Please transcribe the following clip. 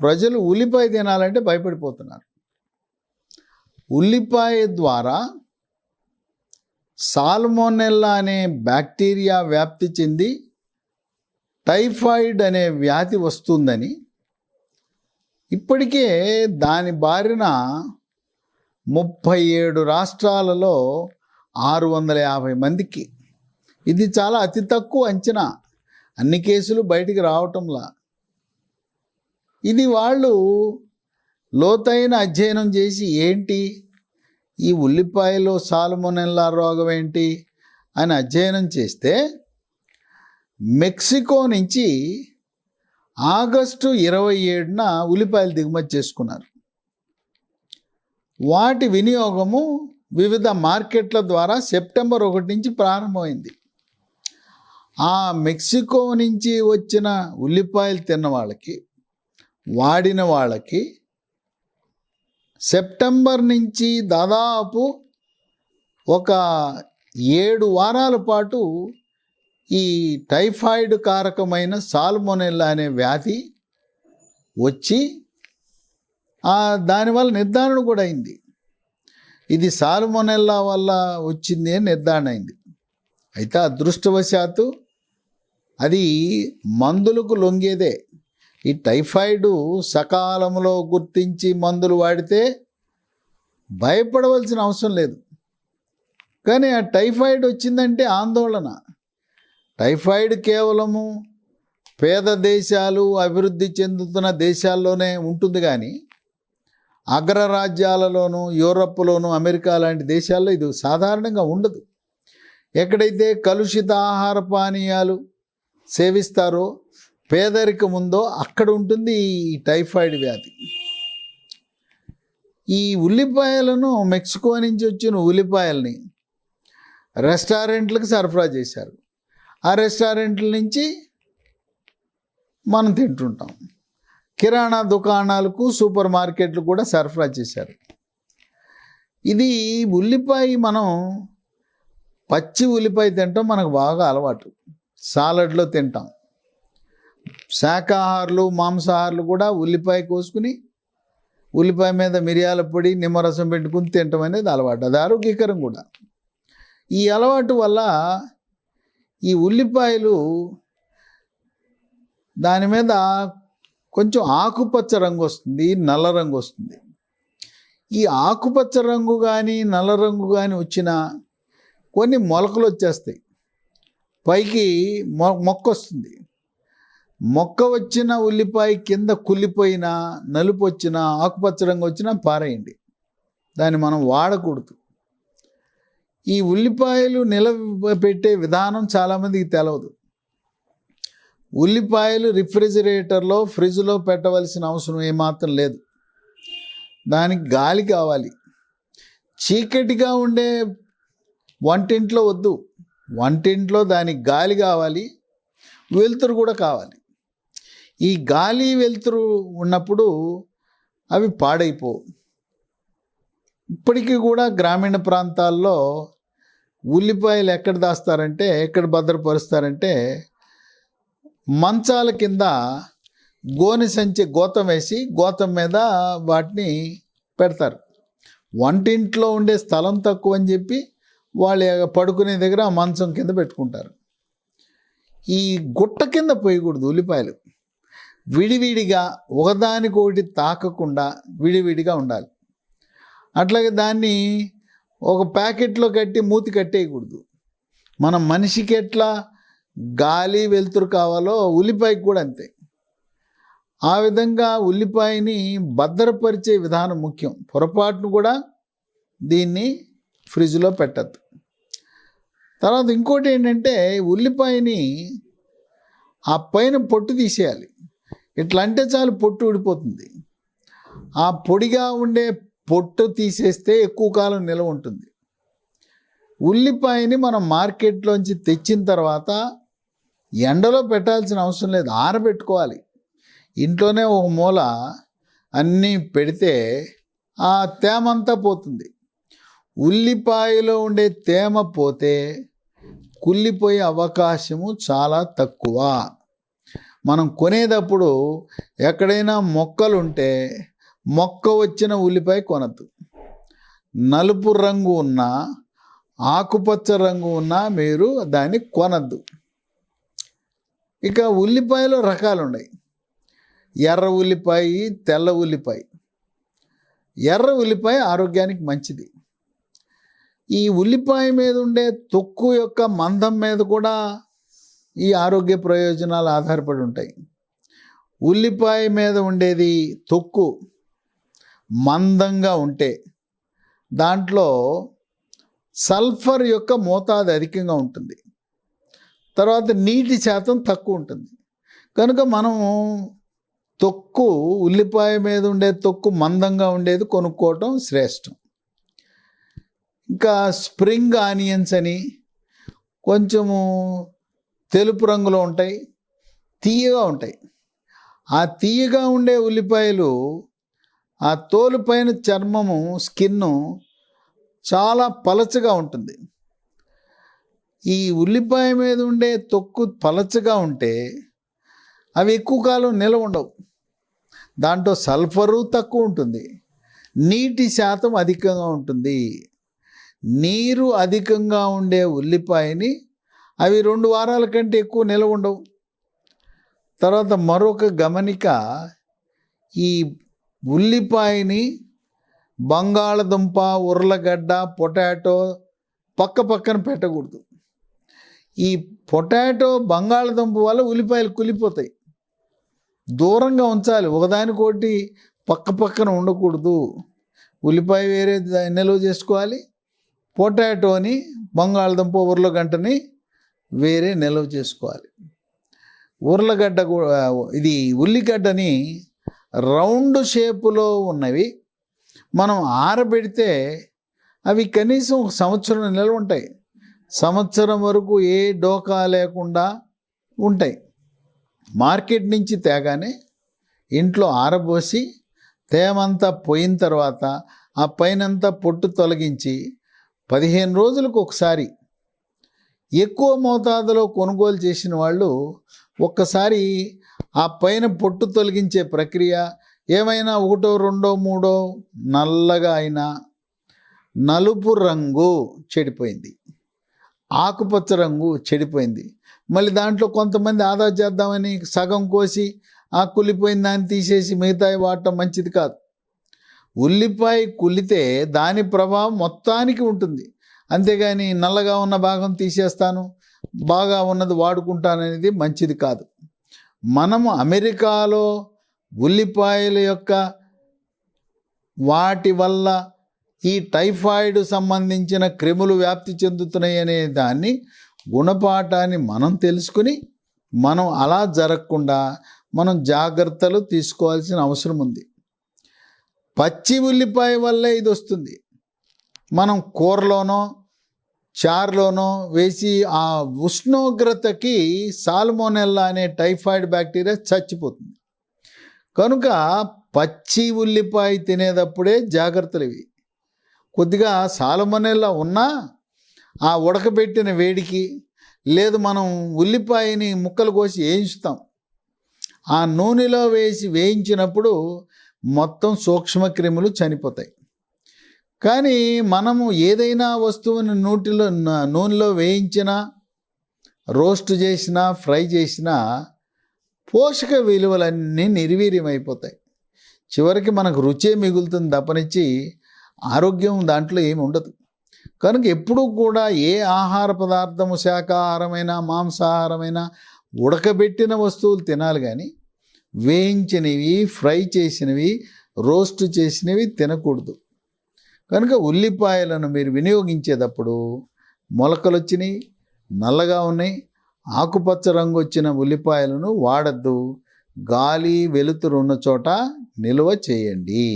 ప్రజలు ఉల్లిపాయ తినాలంటే భయపడిపోతున్నారు. ఉల్లిపాయ ద్వారా సాల్మోనెల్లా అనే బ్యాక్టీరియా వ్యాప్తి చెంది టైఫాయిడ్ అనే వ్యాధి వస్తుందని ఇప్పటికే దాని బారిన ముప్పై ఏడు రాష్ట్రాలలో ఆరు వందల యాభై మందికి. ఇది చాలా అతి తక్కువ అంచనా. అన్ని కేసులు బయటికి రావటంలా. ఇది వాళ్ళు లోతైన అధ్యయనం చేసి ఏంటి? ఈ ఉల్లిపాయలో సాల్మోనెల్లా రోగం ఏంటి? అని అధ్యయనం చేస్తే మెక్సికో నుంచి ఆగస్టు ఇరవై ఏడున ఉల్లిపాయలు దిగుమతి చేసుకున్నారు. వాటి వినియోగము వివిధ మార్కెట్ల ద్వారా సెప్టెంబర్ ఒకటి నుంచి ప్రారంభమైంది. ఆ మెక్సికో నుంచి వచ్చిన ఉల్లిపాయలు తిన్న వాళ్ళకి వాడిన వాళ్ళకి సెప్టెంబర్ నుంచి దాదాపు ఒక ఏడు వారాల పాటు ఈ టైఫాయిడ్ కారకమైన సాల్మోనెల్లా అనే వ్యాధి వచ్చి దానివల్ల నిర్ధారణ కూడా అయింది. ఇది సాల్మోనెల్లా వల్ల వచ్చింది అని నిర్ధారణ అయింది. అయితే అదృష్టవశాత్తు అది మందులకు లొంగేదే. ఈ టైఫాయిడ్ సకాలంలో గుర్తించి మందులు వాడితే భయపడవలసిన అవసరం లేదు. కానీ ఆ టైఫాయిడ్ వచ్చిందంటే ఆందోళన. టైఫాయిడ్ కేవలము పేద దేశాలు అభివృద్ధి చెందుతున్న దేశాల్లోనే ఉంటుంది కానీ అగ్రరాజ్యాలలోనూ యూరప్లోను అమెరికా లాంటి దేశాల్లో ఇది సాధారణంగా ఉండదు. ఎక్కడైతే కలుషిత ఆహార పానీయాలు సేవిస్తారో పేదరికం ఉందో అక్కడ ఉంటుంది ఈ టైఫాయిడ్ వ్యాధి. ఈ ఉల్లిపాయలను మెక్సికో నుంచి వచ్చిన ఉల్లిపాయల్ని రెస్టారెంట్లకు సరఫరా చేశారు. ఆ రెస్టారెంట్ల నుంచి మనం తింటుంటాం. కిరాణా దుకాణాలకు సూపర్ మార్కెట్లు కూడా సరఫరా చేశారు. ఇది ఉల్లిపాయ మనం పచ్చి ఉల్లిపాయ తింటాం మనకు బాగా అలవాటు. సాలడ్లో తింటాం. శాకాహారులు మాంసాహారులు కూడా ఉల్లిపాయ కోసుకుని ఉల్లిపాయ మీద మిరియాల పొడి నిమ్మరసం పెట్టుకుని తినటం అనేది అలవాటు. అది ఆరోగ్యకరం కూడా. ఈ అలవాటు వల్ల ఈ ఉల్లిపాయలు దాని మీద కొంచెం ఆకుపచ్చ రంగు వస్తుంది నల్ల రంగు వస్తుంది. ఈ ఆకుపచ్చ రంగు కానీ నల్ల రంగు కానీ వచ్చిన కొన్ని మొలకలు వచ్చేస్తాయి. పైకి మొ మొక్క వస్తుంది. మొక్క వచ్చిన ఉల్లిపాయ కింద కుళ్ళిపోయిన నలుపు వచ్చినా ఆకుపచ్చ రంగు వచ్చినా పారేయండి. దాన్ని మనం వాడకూడదు. ఈ ఉల్లిపాయలు నిలవ పెట్టే విధానం చాలామందికి తెలవదు. ఉల్లిపాయలు రిఫ్రిజిరేటర్లో ఫ్రిడ్జ్లో పెట్టవలసిన అవసరం ఏమాత్రం లేదు. దానికి గాలి కావాలి. చీకటిగా ఉండే వంటింట్లో వద్దు. వంటింట్లో దానికి గాలి కావాలి. వెలుతురు కూడా కావాలి. ఈ గాలి వెలుతురు ఉన్నప్పుడు అవి పాడైపోవు ఇప్పటికీ కూడా గ్రామీణ ప్రాంతాల్లో ఉల్లిపాయలు ఎక్కడ దాస్తారంటే ఎక్కడ భద్రపరుస్తారంటే మంచాల కింద గోనె సంచి గోతం వేసి గోతం మీద వాటిని పెడతారు. వంటింట్లో ఉండే స్థలం తక్కువ అని చెప్పి వాళ్ళు పడుకునే దగ్గర మంచం కింద పెట్టుకుంటారు. ఈ గుట్ట కింద పోయకూడదు ఉల్లిపాయలు. విడివిడిగా ఒకదానికొకటి తాకకుండా విడివిడిగా ఉండాలి. అట్లాగే దాన్ని ఒక ప్యాకెట్లో కట్టి మూతి కట్టేయకూడదు. మన మనిషికి ఎట్లా గాలి వెలుతురు కావాలో ఉల్లిపాయకి కూడా అంతే. ఆ విధంగా ఉల్లిపాయని భద్రపరిచే విధానం ముఖ్యం. పొరపాటును కూడా దీన్ని ఫ్రిడ్జ్లో పెట్టద్దు. తర్వాత ఇంకోటి ఏంటంటే ఉల్లిపాయని ఆ పైన పొట్టు తీసేయాలి. ఇట్లా అంటే చాలు పొట్టు ఊడిపోతుంది. ఆ పొడిగా ఉండే పొట్టు తీసేస్తే ఎక్కువ కాలం నిల్వ ఉంటుంది. ఉల్లిపాయని మనం మార్కెట్లోంచి తెచ్చిన తర్వాత ఎండలో పెట్టాల్సిన అవసరం లేదు ఆరబెట్టుకోవాలి. ఇంట్లోనే ఒక మూల అన్నీ పెడితే ఆ తేమంతా పోతుంది. ఉల్లిపాయలో ఉండే తేమ పోతే కుళ్ళిపోయే అవకాశము చాలా తక్కువ. మనం కొనేటప్పుడు ఎక్కడైనా మొక్కలు ఉంటే మొక్క వచ్చిన ఉల్లిపాయ కొనద్దు. నలుపు రంగు ఉన్న ఆకుపచ్చ రంగు ఉన్నా మీరు దాన్ని కొనద్దు. ఇక ఉల్లిపాయలో రకాలు ఉన్నాయి ఎర్ర ఉల్లిపాయ తెల్ల ఉల్లిపాయ. ఎర్ర ఉల్లిపాయ ఆరోగ్యానికి మంచిది. ఈ ఉల్లిపాయ మీద ఉండే తొక్కు యొక్క మందం మీద కూడా ఈ ఆరోగ్య ప్రయోజనాలు ఆధారపడి ఉంటాయి. ఉల్లిపాయ మీద ఉండేది తొక్కు మందంగా ఉంటే దాంట్లో సల్ఫర్ యొక్క మోతాదు అధికంగా ఉంటుంది. తర్వాత నీటి శాతం తక్కువ ఉంటుంది. కనుక మనం తొక్కు ఉల్లిపాయ మీద ఉండే తొక్కు మందంగా ఉండేది కొనుక్కోవటం శ్రేష్టం. ఇంకా స్ప్రింగ్ ఆనియన్స్ అని కొంచెము తెలుపు రంగులో ఉంటాయి తీయగా ఉంటాయి. ఆ తీయగా ఉండే ఉల్లిపాయలు ఆ తోలుపైన చర్మము స్కిన్ను చాలా పలచగా ఉంటుంది. ఈ ఉల్లిపాయ మీద ఉండే తొక్కు పలచగా ఉంటే అవి ఎక్కువ కాలం నిలవ ఉండవు. దాంట్లో సల్ఫరు తక్కువ ఉంటుంది. నీటి శాతం అధికంగా ఉంటుంది. నీరు అధికంగా ఉండే ఉల్లిపాయని అవి రెండు వారాల కంటే ఎక్కువ నిలవ ఉండవు. తర్వాత మరొక గమనిక ఈ ఉల్లిపాయని బంగాళదుంప ఉర్లగడ్డ పొటాటో పక్క పక్కన పెట్టకూడదు. ఈ పొటాటో బంగాళదుంప వల్ల ఉల్లిపాయలు కులిపోతాయి. దూరంగా ఉంచాలి. ఒకదానికోటి పక్క పక్కన ఉండకూడదు. ఉల్లిపాయ వేరే నిల్వ చేసుకోవాలి. పొటాటోని బంగాళదుంప ఉర్లగడ్డని వేరే నిల్వ చేసుకోవాలి. ఉర్లగడ్డ కూడా ఇది ఉల్లిగడ్డని రౌండ్ షేపులో ఉన్నవి. మనం ఆరబెడితే అవి కనీసం ఒక సంవత్సరం నిల్వ ఉంటాయి. సంవత్సరం వరకు ఏ డోకా లేకుండా ఉంటాయి. మార్కెట్ నుంచి తేగానే ఇంట్లో ఆరబోసి తేమంతా పోయిన తర్వాత ఆ పైనంతా పొట్టు తొలగించి పదిహేను రోజులకు ఒకసారి ఎక్కువ మోతాదులో కొనుగోలు చేసిన వాళ్ళు ఒక్కసారి ఆ పైన పొట్టు తొలగించే ప్రక్రియ ఏమైనా ఒకటో రెండో మూడో నల్లగా అయినా నలుపు రంగు చెడిపోయింది. ఆకుపచ్చ రంగు చెడిపోయింది. మళ్ళీ దాంట్లో కొంతమంది ఆదా చేద్దామని సగం కోసి ఆ కులిపోయిన దాన్ని తీసేసి మిగతాయి వాడటం మంచిది కాదు. ఉల్లిపాయ కులితే దాని ప్రభావం మొత్తానికి ఉంటుంది. అంతేగాని నల్లగా ఉన్న భాగం తీసేస్తాను బాగా ఉన్నది వాడుకుంటాననేది మంచిది కాదు. మనము అమెరికాలో ఉల్లిపాయల యొక్క వాటి వల్ల ఈ టైఫాయిడ్ సంబంధించిన క్రిములు వ్యాప్తి చెందుతున్నాయి అనే దాన్ని గుణపాఠాన్ని మనం తెలుసుకుని మనం అలా జరగకుండా మనం జాగ్రత్తలు తీసుకోవాల్సిన అవసరం ఉంది. పచ్చి ఉల్లిపాయ వల్లే ఇది వస్తుంది. మనం కూరలోనో చారులోనో వేసి ఆ ఉష్ణోగ్రతకి సాల్మోనెల్లా అనే టైఫాయిడ్ బ్యాక్టీరియా చచ్చిపోతుంది. కనుక పచ్చి ఉల్లిపాయ తినేటప్పుడే జాగ్రత్తలు ఇవి. కొద్దిగా సాల్మోనెల్లా ఉన్నా ఆ ఉడకబెట్టిన వేడికి లేదు మనం ఉల్లిపాయని ముక్కలు కోసి వేయించుతాం ఆ నూనెలో వేసి వేయించినప్పుడు మొత్తం సూక్ష్మక్రిములు చనిపోతాయి. కానీ మనము ఏదైనా వస్తువుని నూటిలో న- నూనెలో వేయించినా రోస్ట్ చేసినా ఫ్రై చేసినా పోషక విలువలన్నీ నిర్వీర్యమైపోతాయి. చివరికి మనకు రుచే మిగులుతుంది తప్పనిచ్చి ఆరోగ్యం దాంట్లో ఏమి ఉండదు. కనుక ఎప్పుడూ కూడా ఏ ఆహార పదార్థము శాకాహారమైన మాంసాహారమైన ఉడకబెట్టిన వస్తువులు తినాలి కానీ వేయించినవి ఫ్రై చేసినవి రోస్ట్ చేసినవి తినకూడదు. కనుక ఉల్లిపాయలను మీరు వినియోగించేటప్పుడు మొలకలు వచ్చినాయి నల్లగా ఉన్నాయి ఆకుపచ్చ రంగు వచ్చిన ఉల్లిపాయలను వాడద్దు. గాలి వెలుతురు ఉన్న చోట నిల్వ చేయండి.